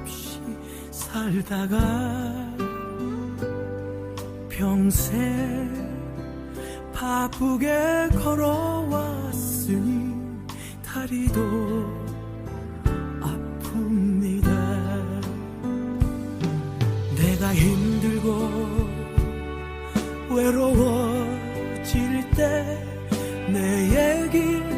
없이 살다가 평생 바쁘게 걸어왔으니 다리도 아픕니다. 내가 힘들고 외로워질 때 내 얘기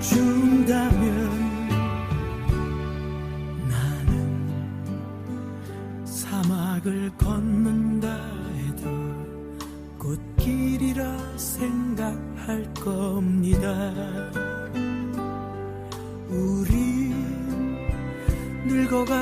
준다면 나는 사막을 걷는다 해도 꽃길이라 생각할 겁니다. 우리 늙어가